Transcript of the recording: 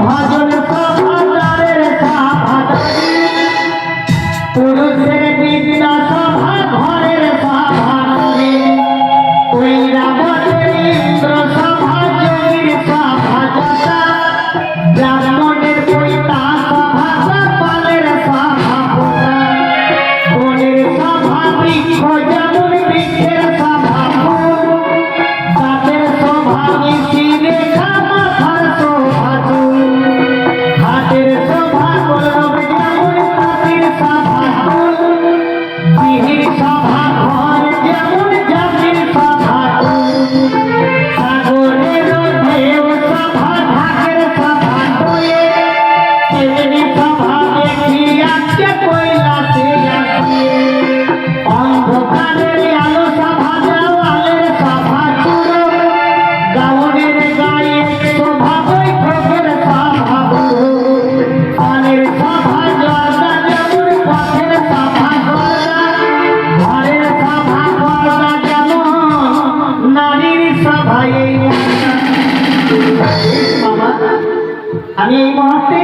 ভাজ আমি এই মুহূর্তে